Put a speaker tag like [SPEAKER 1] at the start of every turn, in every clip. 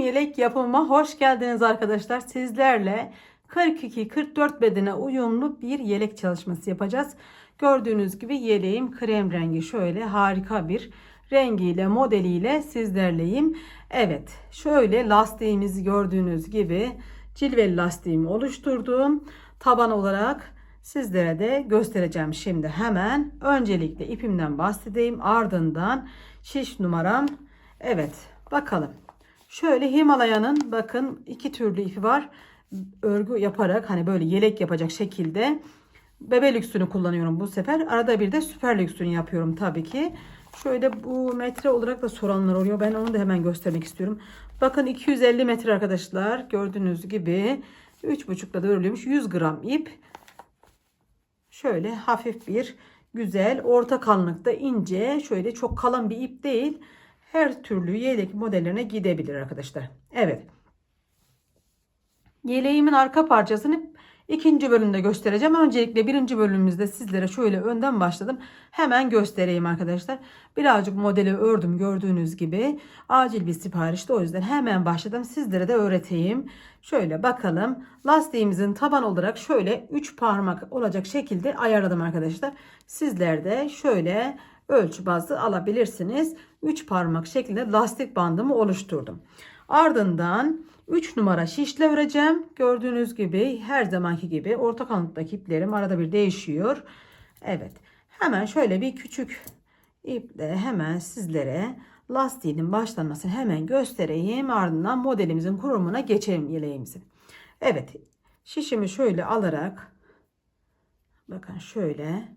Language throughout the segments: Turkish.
[SPEAKER 1] yelek yapımıma hoş geldiniz arkadaşlar. Sizlerle 42-44 bedene uyumlu bir yelek çalışması yapacağız. Gördüğünüz gibi yeleğim krem rengi şöyle harika bir rengiyle modeliyle sizlerleyim. Evet şöyle lastiğimizi gördüğünüz gibi cilveli lastiğimi oluşturdum. Taban olarak sizlere de göstereceğim şimdi hemen. Öncelikle ipimden bahsedeyim ardından şiş numaram. Evet bakalım. Şöyle Himalaya'nın bakın iki türlü ipi var. Örgü yaparak hani böyle yelek yapacak şekilde bebe lüksünü kullanıyorum bu sefer. Arada bir de süper lüksünü yapıyorum tabii ki. Şöyle bu metre olarak da soranlar oluyor. Ben onu da hemen göstermek istiyorum. Bakın 250 metre arkadaşlar. Gördüğünüz gibi 3,5'da da örülüyormuş. 100 gram ip. Şöyle hafif bir güzel orta kalınlıkta ince şöyle çok kalın bir ip değil. Her türlü yelek modellerine gidebilir arkadaşlar. Evet. Yeleğimin arka parçasını ikinci bölümde göstereceğim. Öncelikle birinci bölümümüzde sizlere şöyle önden başladım. Hemen göstereyim arkadaşlar. Birazcık modeli ördüm gördüğünüz gibi. Acil bir siparişti o yüzden hemen başladım. Sizlere de öğreteyim. Şöyle bakalım. Lastiğimizin taban olarak şöyle 3 parmak olacak şekilde ayarladım arkadaşlar. Sizler de şöyle ölçü bazı alabilirsiniz. 3 parmak şeklinde lastik bandımı oluşturdum. Ardından 3 numara şişle öreceğim. Gördüğünüz gibi her zamanki gibi orta kalınlıktaki iplerim arada bir değişiyor. Evet. Hemen şöyle bir küçük iple hemen sizlere lastiğinin başlanmasını hemen göstereyim. Ardından modelimizin kurumuna geçelim yeleğimizin. Evet. Şişimi şöyle alarak bakın şöyle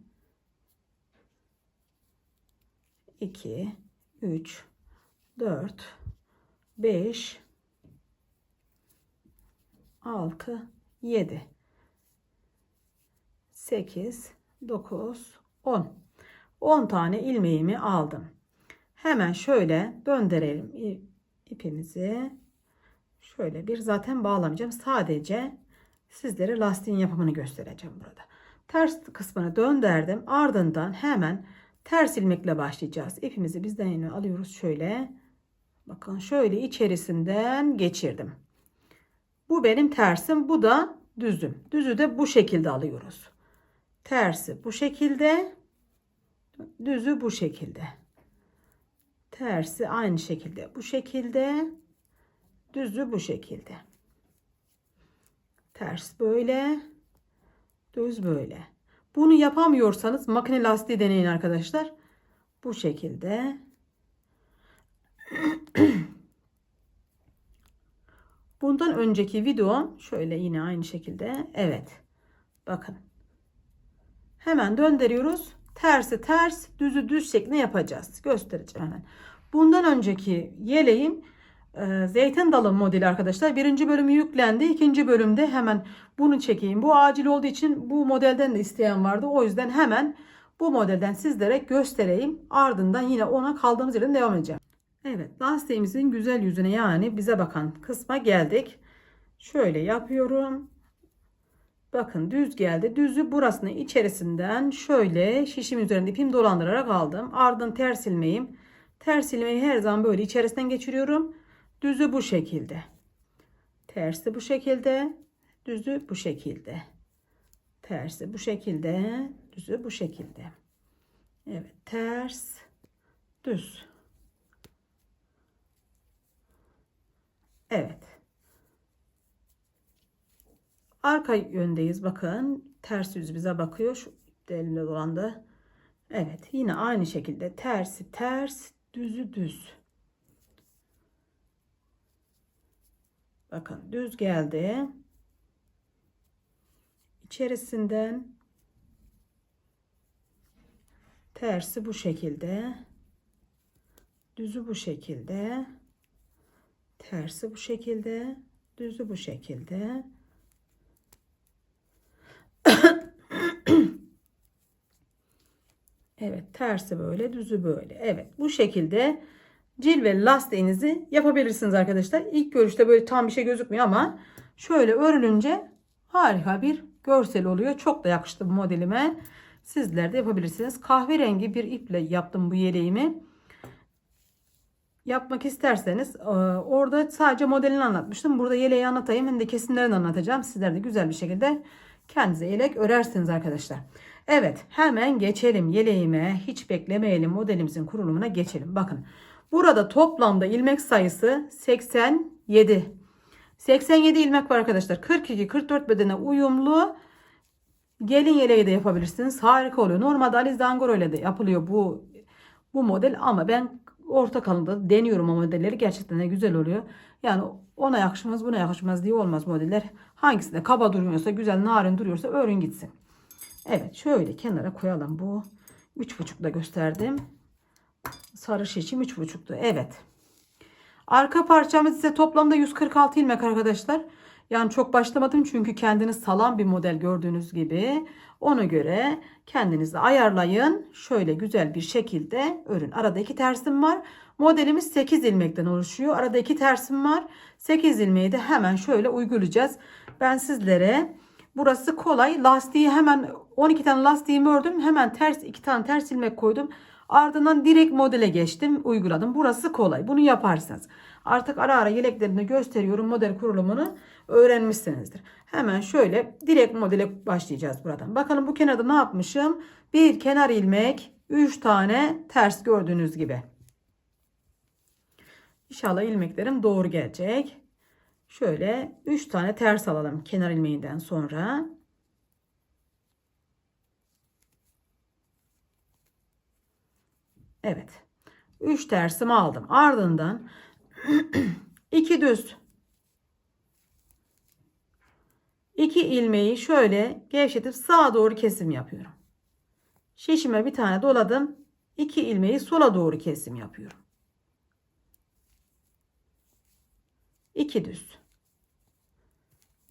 [SPEAKER 1] 2 3 4 5 6 7 8 9 10 10 tane ilmeğimi aldım. Hemen şöyle döndürelim ipimizi. Şöyle bir zaten bağlamayacağım. Sadece sizlere lastiğin yapımını göstereceğim burada. Ters kısmını döndürdüm. Ardından hemen ters ilmekle başlayacağız. İpimizi bizden yine alıyoruz şöyle. Bakın şöyle içerisinden geçirdim. Bu benim tersim. Bu da düzüm. Düzü de bu şekilde alıyoruz. Tersi bu şekilde. Düzü bu şekilde. Tersi aynı şekilde. Bu şekilde. Düzü bu şekilde. Ters böyle. Düz böyle. Bunu yapamıyorsanız makine lastiği deneyin arkadaşlar. Bu şekilde. Bundan önceki videom şöyle yine aynı şekilde. Evet. Bakın. Hemen döndürüyoruz. Tersi ters, düzü düz şeklinde yapacağız. Göstereceğim hemen. Bundan önceki yeleğim e, zeytin dalı modeli arkadaşlar. Birinci bölümü yüklendi. İkinci bölümde hemen bunu çekeyim. Bu acil olduğu için bu modelden de isteyen vardı. O yüzden hemen bu modelden sizlere göstereyim. Ardından yine ona kaldığımız yerden devam edeceğim. Evet lastiğimizin güzel yüzüne yani bize bakan kısma geldik. Şöyle yapıyorum. Bakın düz geldi. Düzü burasını içerisinden şöyle şişim üzerinde ipim dolandırarak aldım. Ardından ters ilmeğim. Ters ilmeği her zaman böyle içerisinden geçiriyorum. Düzü bu şekilde. Tersi bu şekilde. Düzü bu şekilde. Tersi bu şekilde. Düzü bu şekilde. Evet ters. Düz. Evet. Arka yöndeyiz. Bakın ters yüz bize bakıyor. Şu elimde dolandı. Evet. Yine aynı şekilde tersi ters, düzü düz. Bakın düz geldi. İçerisinden tersi bu şekilde. Düzü bu şekilde. Tersi bu şekilde. Düzü bu şekilde. evet tersi böyle düzü böyle. Evet bu şekilde cilveli lastiğinizi yapabilirsiniz arkadaşlar. İlk görüşte böyle tam bir şey gözükmüyor ama şöyle örülünce harika bir görsel oluyor. Çok da yakıştı bu modelime. Sizler de yapabilirsiniz. Kahverengi bir iple yaptım bu yeleğimi. yapmak isterseniz e, orada sadece modelini anlatmıştım. Burada yeleği anlatayım hem de kesimlerini anlatacağım. Sizler de güzel bir şekilde kendinize yelek örersiniz arkadaşlar. Evet hemen geçelim yeleğime. Hiç beklemeyelim modelimizin kurulumuna geçelim. Bakın burada toplamda ilmek sayısı 87. 87 ilmek var arkadaşlar. 42-44 bedene uyumlu gelin yeleği de yapabilirsiniz. Harika oluyor. Normalde Alize Angora ile de yapılıyor bu bu model ama ben orta kalınlıkta deniyorum o modelleri. Gerçekten de güzel oluyor. Yani ona yakışmaz buna yakışmaz diye olmaz modeller. Hangisinde kaba durmuyorsa güzel narin duruyorsa örün gitsin. Evet şöyle kenara koyalım bu. 3,5'da gösterdim. Sarı şişim 3,5'tu. Evet. Arka parçamız ise toplamda 146 ilmek arkadaşlar. Yani çok başlamadım çünkü kendiniz salan bir model gördüğünüz gibi. Ona göre kendinizi ayarlayın. Şöyle güzel bir şekilde örün. Arada iki tersim var. Modelimiz 8 ilmekten oluşuyor. Arada iki tersim var. 8 ilmeği de hemen şöyle uygulayacağız. Ben sizlere burası kolay. Lastiği hemen 12 tane lastiğimi ördüm. Hemen ters 2 tane ters ilmek koydum. Ardından direkt modele geçtim, uyguladım. Burası kolay. Bunu yaparsanız. Artık ara ara yeleklerinde gösteriyorum model kurulumunu öğrenmişsinizdir. Hemen şöyle direkt modele başlayacağız buradan. Bakalım bu kenarda ne yapmışım? Bir kenar ilmek, 3 tane ters gördüğünüz gibi. İnşallah ilmeklerim doğru gelecek. Şöyle 3 tane ters alalım kenar ilmeğinden sonra. Evet. 3 tersimi aldım. Ardından 2 düz 2 ilmeği şöyle gevşetip sağa doğru kesim yapıyorum. Şişime bir tane doladım. 2 ilmeği sola doğru kesim yapıyorum. 2 düz.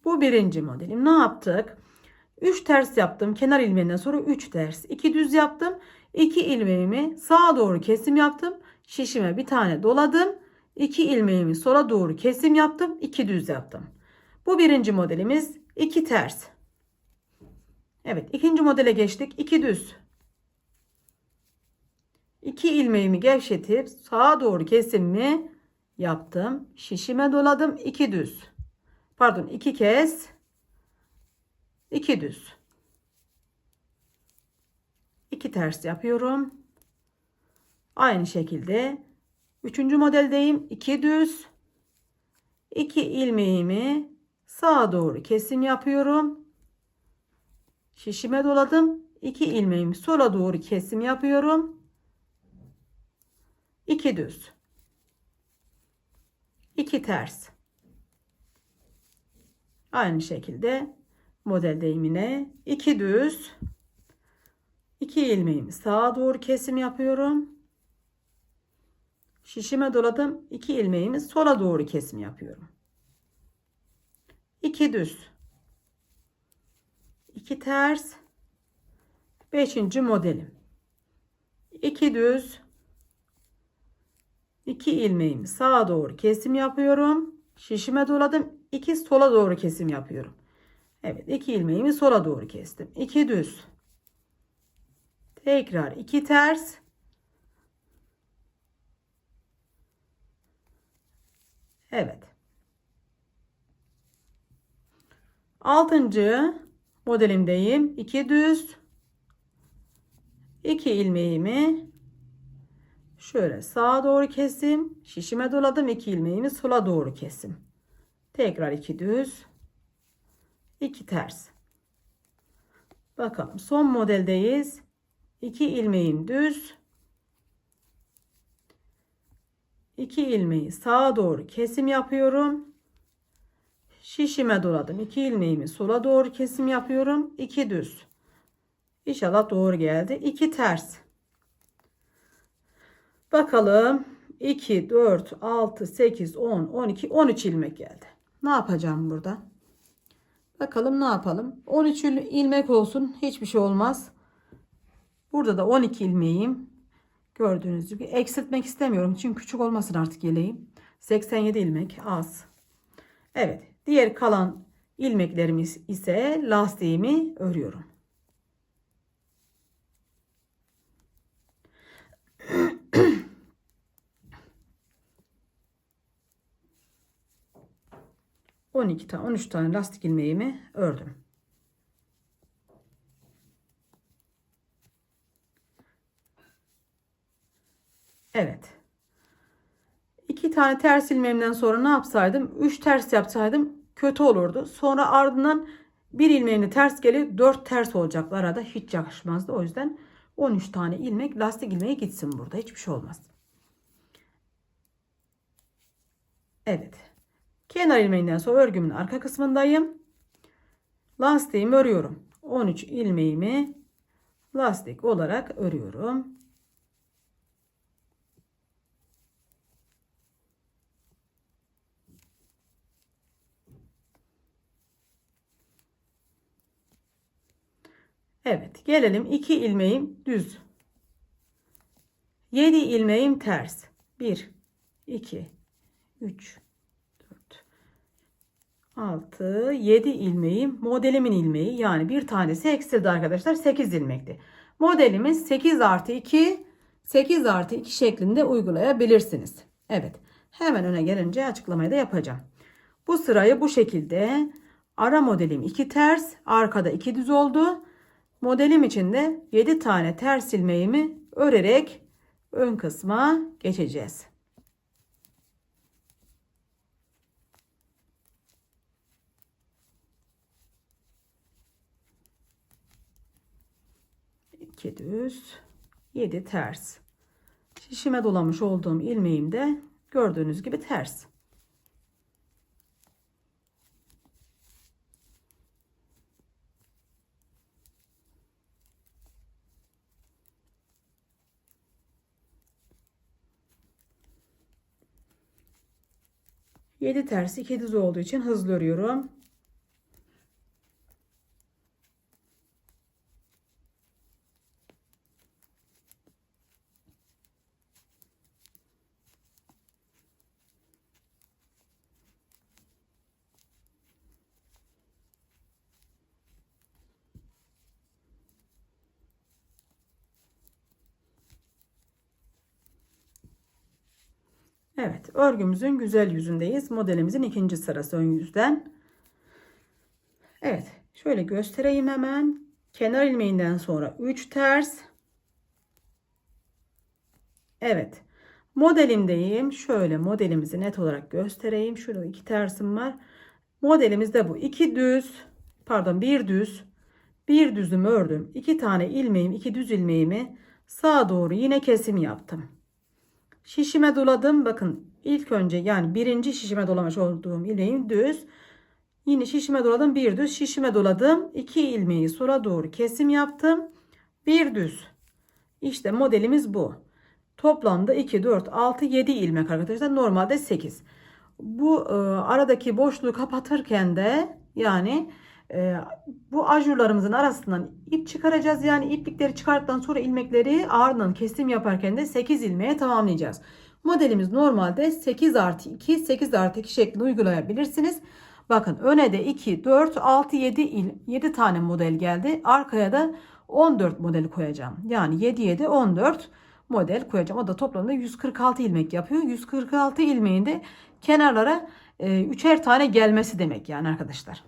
[SPEAKER 1] Bu birinci modelim. Ne yaptık? 3 ters yaptım. Kenar ilmeğinden sonra 3 ters. 2 düz yaptım. 2 ilmeğimi sağa doğru kesim yaptım. Şişime bir tane doladım. 2 ilmeğimi sola doğru kesim yaptım. 2 düz yaptım. Bu birinci modelimiz 2 ters. Evet ikinci modele geçtik. 2 düz. 2 ilmeğimi gevşetip sağa doğru kesimimi yaptım. Şişime doladım. 2 düz. Pardon 2 kez 2 düz. 2 ters yapıyorum. Aynı şekilde 3. modeldeyim. 2 düz. 2 ilmeğimi sağa doğru kesim yapıyorum. Şişime doladım. 2 ilmeğimi sola doğru kesim yapıyorum. 2 düz. 2 ters. Aynı şekilde modeldeyim yine. 2 düz. 2 ilmeğimi sağa doğru kesim yapıyorum. Şişime doladım. 2 ilmeğimi sola doğru kesim yapıyorum. 2 düz. 2 ters. 5. modelim. 2 düz. 2 ilmeğimi sağa doğru kesim yapıyorum. Şişime doladım. 2 sola doğru kesim yapıyorum. Evet 2 ilmeğimi sola doğru kestim. 2 düz. Tekrar 2 ters. Evet. Altıncı modelimdeyim. 2 düz. 2 ilmeğimi şöyle sağa doğru kesim. Şişime doladım. 2 ilmeğimi sola doğru kesim. Tekrar 2 düz. 2 ters. Bakalım son modeldeyiz. 2 ilmeğim düz. 2 ilmeği sağa doğru kesim yapıyorum. Şişime doladım. 2 ilmeğimi sola doğru kesim yapıyorum. 2 düz. İnşallah doğru geldi. 2 ters. Bakalım. 2, 4, 6, 8, 10, 12, 13 ilmek geldi. Ne yapacağım burada? Bakalım ne yapalım. 13 ilmek olsun. Hiçbir şey olmaz. Burada da 12 ilmeğim. Gördüğünüz gibi eksiltmek istemiyorum. Çünkü küçük olmasın artık yeleğim. 87 ilmek az. Evet. Diğer kalan ilmeklerimiz ise lastiğimi örüyorum. 12 tane 13 tane lastik ilmeğimi ördüm. Evet. İki tane ters ilmeğimden sonra ne yapsaydım? 3 ters yapsaydım kötü olurdu. Sonra ardından bir ilmeğini ters gelip 4 ters olacak arada hiç yakışmazdı. O yüzden 13 tane ilmek lastik ilmeği gitsin burada. Hiçbir şey olmaz. Evet. Kenar ilmeğinden sonra örgümün arka kısmındayım. Lastiğimi örüyorum. 13 ilmeğimi lastik olarak örüyorum. Evet gelelim 2 ilmeğim düz. 7 ilmeğim ters. 1 2 3 4 6 7 ilmeğim modelimin ilmeği yani bir tanesi eksildi arkadaşlar 8 ilmekti. Modelimiz 8 artı 2 8 artı 2 şeklinde uygulayabilirsiniz. Evet hemen öne gelince açıklamayı da yapacağım. Bu sırayı bu şekilde ara modelim 2 ters arkada 2 düz oldu. Modelim için de 7 tane ters ilmeğimi örerek ön kısma geçeceğiz. İki düz, 7 ters. Şişime dolamış olduğum ilmeğim de gördüğünüz gibi ters. Yedi tersi iki düz olduğu için hızlı örüyorum. Evet örgümüzün güzel yüzündeyiz. Modelimizin ikinci sırası ön yüzden. Evet şöyle göstereyim hemen. Kenar ilmeğinden sonra 3 ters. Evet modelimdeyim. Şöyle modelimizi net olarak göstereyim. Şurada iki tersim var. Modelimizde bu. 2 düz pardon bir düz bir düzüm ördüm. 2 tane ilmeğim iki düz ilmeğimi sağa doğru yine kesim yaptım. Şişime doladım. Bakın ilk önce yani birinci şişime dolamış olduğum ilmeğim düz. Yine şişime doladım bir düz. Şişime doladım. iki ilmeği sola doğru kesim yaptım. Bir düz. İşte modelimiz bu. Toplamda 2, 4, 6, 7 ilmek arkadaşlar. Normalde 8. Bu e, aradaki boşluğu kapatırken de yani e, bu ajurlarımızın arasından ip çıkaracağız. Yani iplikleri çıkarttıktan sonra ilmekleri ardından kesim yaparken de 8 ilmeğe tamamlayacağız. Modelimiz normalde 8 artı 2, 8 artı 2 şeklinde uygulayabilirsiniz. Bakın öne de 2, 4, 6, 7, il, 7 tane model geldi. Arkaya da 14 modeli koyacağım. Yani 7, 7, 14 model koyacağım. O da toplamda 146 ilmek yapıyor. 146 ilmeğin de kenarlara e, üçer tane gelmesi demek yani arkadaşlar.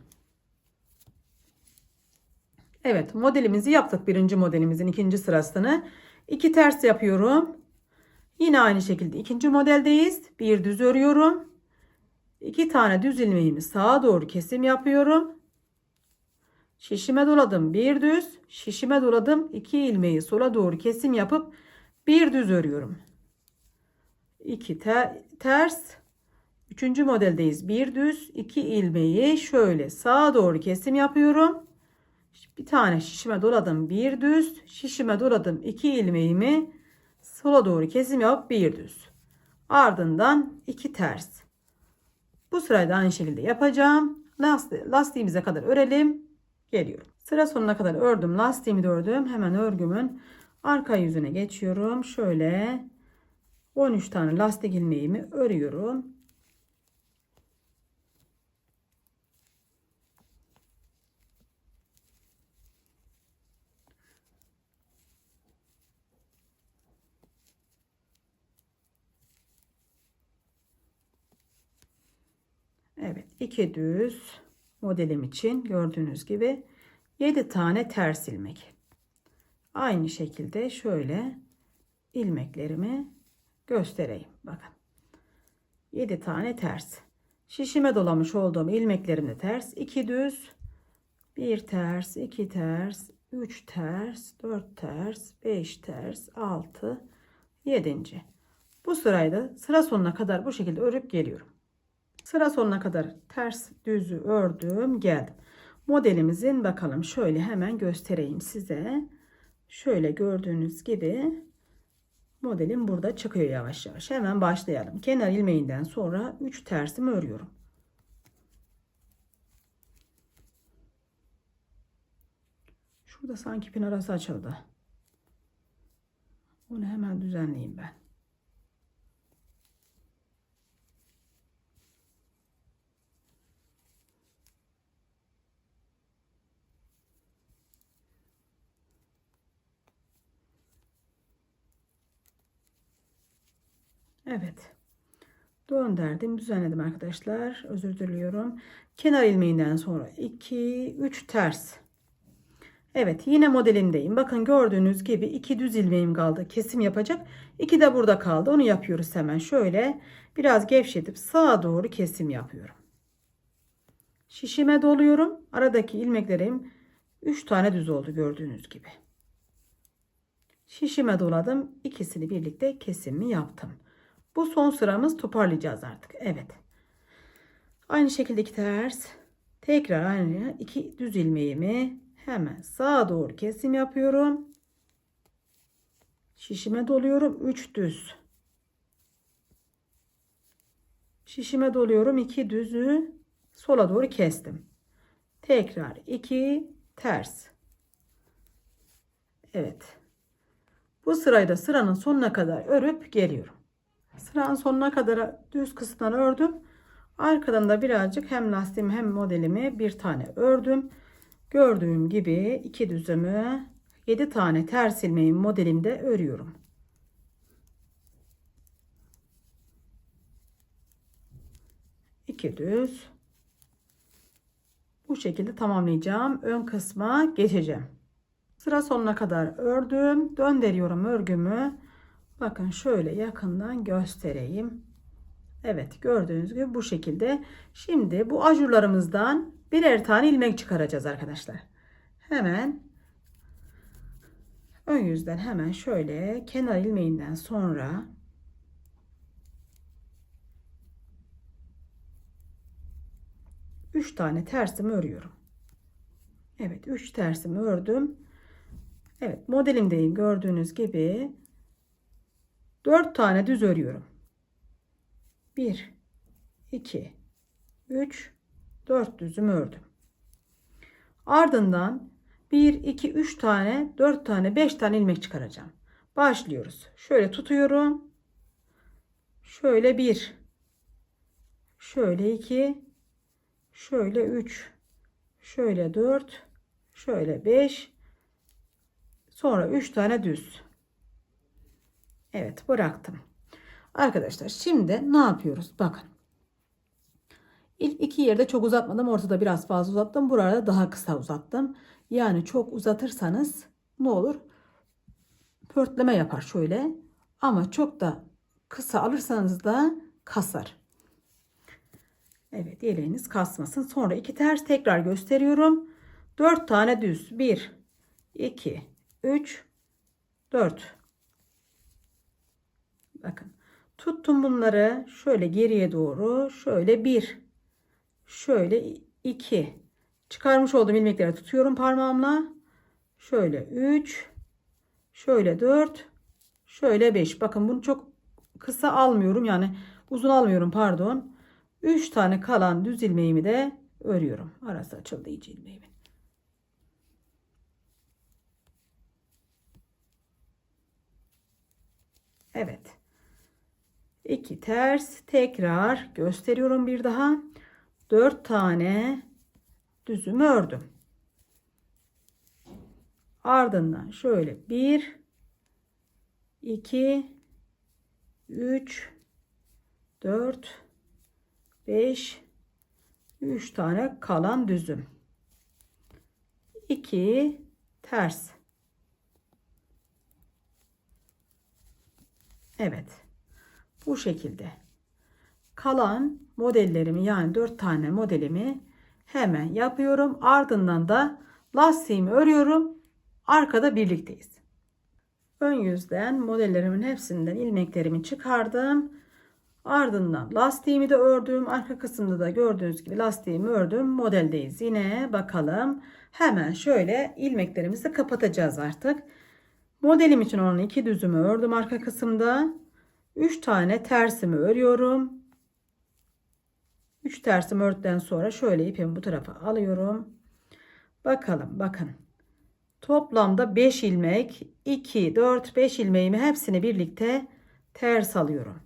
[SPEAKER 1] Evet modelimizi yaptık. Birinci modelimizin ikinci sırasını. iki ters yapıyorum. Yine aynı şekilde ikinci modeldeyiz. Bir düz örüyorum. iki tane düz ilmeğimi sağa doğru kesim yapıyorum. Şişime doladım bir düz. Şişime doladım iki ilmeği sola doğru kesim yapıp bir düz örüyorum. 2 ter ters. Üçüncü modeldeyiz. Bir düz iki ilmeği şöyle sağa doğru kesim yapıyorum bir tane şişime doladım bir düz şişime doladım iki ilmeğimi sola doğru kesim yapıp bir düz. Ardından iki ters. Bu sırayı da aynı şekilde yapacağım. Lasti lastiğimize kadar örelim. Geliyorum. Sıra sonuna kadar ördüm. Lastiğimi de ördüm. Hemen örgümün arka yüzüne geçiyorum. Şöyle 13 tane lastik ilmeğimi örüyorum Evet iki düz modelim için gördüğünüz gibi 7 tane ters ilmek. Aynı şekilde şöyle ilmeklerimi göstereyim. Bakın. 7 tane ters. Şişime dolamış olduğum ilmeklerim de ters. 2 düz, 1 ters, 2 ters, 3 ters, 4 ters, 5 ters, 6, 7. Bu sırayı da sıra sonuna kadar bu şekilde örüp geliyorum. Sıra sonuna kadar ters düzü ördüm geldim. Modelimizin bakalım şöyle hemen göstereyim size. Şöyle gördüğünüz gibi modelim burada çıkıyor yavaş yavaş. Hemen başlayalım. Kenar ilmeğinden sonra 3 tersimi örüyorum. Şurada sanki ipin arası açıldı. Onu hemen düzenleyeyim ben. Evet. Döndürdüm, düzenledim arkadaşlar. Özür diliyorum. Kenar ilmeğinden sonra 2 3 ters. Evet, yine modelindeyim. Bakın gördüğünüz gibi iki düz ilmeğim kaldı. Kesim yapacak. İki de burada kaldı. Onu yapıyoruz hemen. Şöyle biraz gevşetip sağa doğru kesim yapıyorum. Şişime doluyorum. Aradaki ilmeklerim 3 tane düz oldu gördüğünüz gibi. Şişime doladım. İkisini birlikte kesimi yaptım. Bu son sıramız toparlayacağız artık. Evet. Aynı şekilde iki ters. Tekrar aynı iki düz ilmeğimi hemen sağa doğru kesim yapıyorum. Şişime doluyorum. 3 düz. Şişime doluyorum. 2 düzü sola doğru kestim. Tekrar 2 ters. Evet. Bu sırayı da sıranın sonuna kadar örüp geliyorum. Sıranın sonuna kadar düz kısımdan ördüm. Arkadan da birazcık hem lastiğimi hem modelimi bir tane ördüm. Gördüğüm gibi iki düzümü 7 tane ters ilmeğin modelimde örüyorum. İki düz. Bu şekilde tamamlayacağım. Ön kısma geçeceğim. Sıra sonuna kadar ördüm. Döndürüyorum örgümü. Bakın şöyle yakından göstereyim. Evet gördüğünüz gibi bu şekilde. Şimdi bu ajurlarımızdan birer tane ilmek çıkaracağız arkadaşlar. Hemen ön yüzden hemen şöyle kenar ilmeğinden sonra üç tane tersimi örüyorum. Evet 3 tersimi ördüm. Evet modelimdeyim gördüğünüz gibi 4 tane düz örüyorum. 1 2 3 4 düzüm ördüm. Ardından 1 2 3 tane 4 tane 5 tane ilmek çıkaracağım. Başlıyoruz. Şöyle tutuyorum. Şöyle 1 şöyle 2 şöyle 3 şöyle 4 şöyle 5 sonra 3 tane düz. Evet bıraktım. Arkadaşlar şimdi ne yapıyoruz? Bakın. İlk iki yerde çok uzatmadım. Ortada biraz fazla uzattım. Burada daha kısa uzattım. Yani çok uzatırsanız ne olur? Pörtleme yapar şöyle. Ama çok da kısa alırsanız da kasar. Evet yeleğiniz kasmasın. Sonra iki ters tekrar gösteriyorum. Dört tane düz. Bir, iki, üç, dört. Bakın. Tuttum bunları şöyle geriye doğru. Şöyle bir. Şöyle iki. Çıkarmış olduğum ilmekleri tutuyorum parmağımla. Şöyle üç. Şöyle dört. Şöyle beş. Bakın bunu çok kısa almıyorum. Yani uzun almıyorum pardon. Üç tane kalan düz ilmeğimi de örüyorum. Arası açıldı iyice ilmeğimin. Evet. 2 ters tekrar gösteriyorum bir daha 4 tane düzüm ördüm ardından şöyle 1 2 3 4 5 3 tane kalan düzüm. 2 ters. Evet. Bu şekilde. Kalan modellerimi yani 4 tane modelimi hemen yapıyorum. Ardından da lastiğimi örüyorum. Arkada birlikteyiz. Ön yüzden modellerimin hepsinden ilmeklerimi çıkardım. Ardından lastiğimi de ördüm. Arka kısımda da gördüğünüz gibi lastiğimi ördüm. Modeldeyiz. Yine bakalım. Hemen şöyle ilmeklerimizi kapatacağız artık. Modelim için olan iki düzümü ördüm arka kısımda. 3 tane tersimi örüyorum. 3 tersimi ördükten sonra şöyle ipimi bu tarafa alıyorum. Bakalım bakın. Toplamda 5 ilmek, 2, 4, 5 ilmeğimi hepsini birlikte ters alıyorum.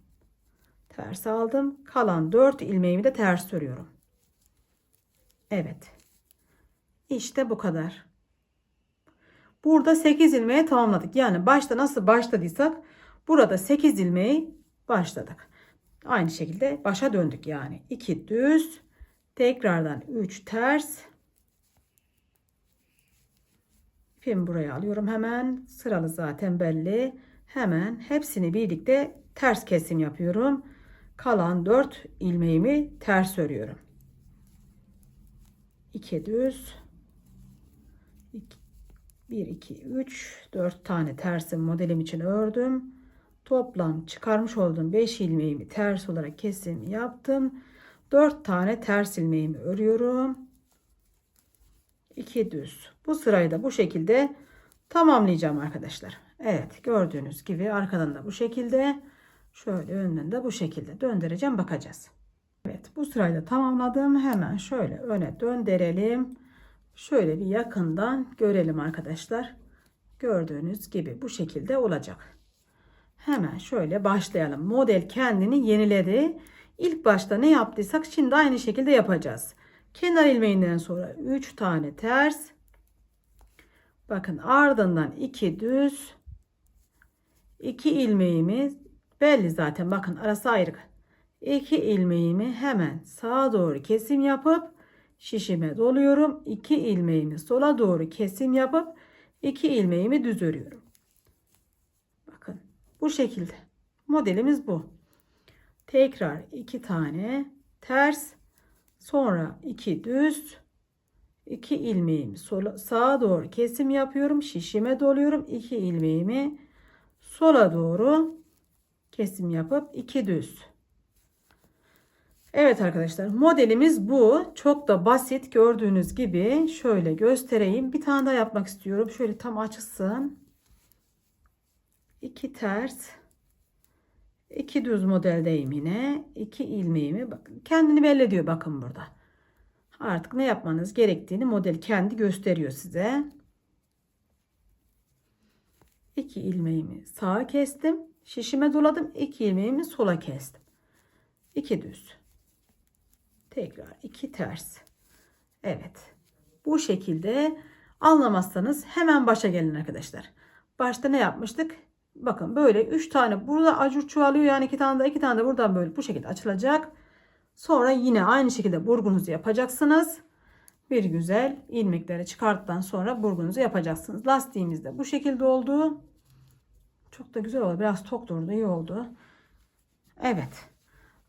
[SPEAKER 1] Ters aldım. Kalan 4 ilmeğimi de ters örüyorum. Evet. İşte bu kadar. Burada 8 ilmeği tamamladık. Yani başta nasıl başladıysak burada 8 ilmeği başladık. Aynı şekilde başa döndük yani. 2 düz, tekrardan 3 ters. İpimi buraya alıyorum hemen. Sıralı zaten belli. Hemen hepsini birlikte ters kesim yapıyorum. Kalan 4 ilmeğimi ters örüyorum. 2 düz. 1 2 3 4 tane tersim modelim için ördüm. Toplam çıkarmış olduğum 5 ilmeğimi ters olarak kesim yaptım. 4 tane ters ilmeğimi örüyorum. 2 düz. Bu sırayı da bu şekilde tamamlayacağım arkadaşlar. Evet gördüğünüz gibi arkadan da bu şekilde şöyle önden de bu şekilde döndüreceğim bakacağız. Evet bu sırayı da tamamladım. Hemen şöyle öne döndürelim. Şöyle bir yakından görelim arkadaşlar. Gördüğünüz gibi bu şekilde olacak. Hemen şöyle başlayalım. Model kendini yeniledi. İlk başta ne yaptıysak şimdi aynı şekilde yapacağız. Kenar ilmeğinden sonra 3 tane ters. Bakın ardından 2 düz. 2 ilmeğimi belli zaten bakın arası ayrı. 2 ilmeğimi hemen sağa doğru kesim yapıp şişime doluyorum. 2 ilmeğimi sola doğru kesim yapıp 2 ilmeğimi düz örüyorum. Bu şekilde. Modelimiz bu. Tekrar 2 tane ters Sonra 2 düz 2 ilmeğimi sola, sağa doğru kesim yapıyorum. Şişime doluyorum. 2 ilmeğimi sola doğru kesim yapıp 2 düz. Evet arkadaşlar modelimiz bu. Çok da basit gördüğünüz gibi. Şöyle göstereyim. Bir tane daha yapmak istiyorum. Şöyle tam açılsın. 2 ters 2 düz modeldeyim yine. 2 ilmeğimi. Kendini belli ediyor bakın burada. Artık ne yapmanız gerektiğini model kendi gösteriyor size. 2 ilmeğimi sağa kestim. Şişime doladım. 2 ilmeğimi sola kestim. 2 düz. Tekrar 2 ters. Evet. Bu şekilde anlamazsanız hemen başa gelin arkadaşlar. Başta ne yapmıştık? Bakın böyle 3 tane burada acur çuvalıyor yani 2 tane de 2 tane de buradan böyle bu şekilde açılacak. Sonra yine aynı şekilde burgunuzu yapacaksınız. Bir güzel ilmekleri çıkarttıktan sonra burgunuzu yapacaksınız. Lastiğimiz de bu şekilde oldu. Çok da güzel oldu. Biraz tok durdu. iyi oldu. Evet.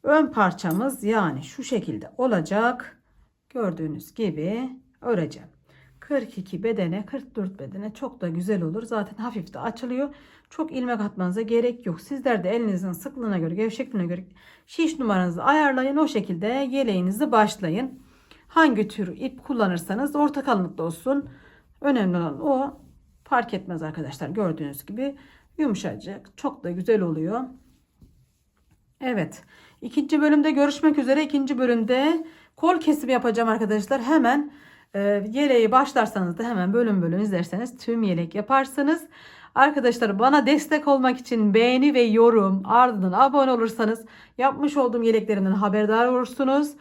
[SPEAKER 1] Ön parçamız yani şu şekilde olacak. Gördüğünüz gibi öreceğim. 42 bedene 44 bedene çok da güzel olur. Zaten hafif de açılıyor. Çok ilmek atmanıza gerek yok. Sizler de elinizin sıklığına göre gevşekliğine göre şiş numaranızı ayarlayın. O şekilde yeleğinizi başlayın. Hangi tür ip kullanırsanız orta kalınlıkta olsun. Önemli olan o. Fark etmez arkadaşlar. Gördüğünüz gibi yumuşacık. Çok da güzel oluyor. Evet. ikinci bölümde görüşmek üzere. İkinci bölümde kol kesimi yapacağım arkadaşlar. Hemen e, yeleği başlarsanız da hemen bölüm bölüm izlerseniz tüm yelek yaparsınız. Arkadaşlar bana destek olmak için beğeni ve yorum ardından abone olursanız yapmış olduğum yeleklerimden haberdar olursunuz.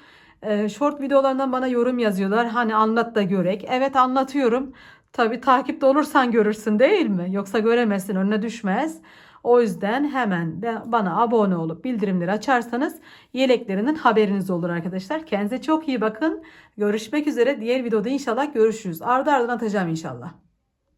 [SPEAKER 1] E, short videolarından bana yorum yazıyorlar. Hani anlat da görek. Evet anlatıyorum. Tabi takipte olursan görürsün değil mi? Yoksa göremezsin önüne düşmez. O yüzden hemen bana abone olup bildirimleri açarsanız yeleklerinden haberiniz olur arkadaşlar. Kendinize çok iyi bakın. Görüşmek üzere. Diğer videoda inşallah görüşürüz. Ardı ardına atacağım inşallah.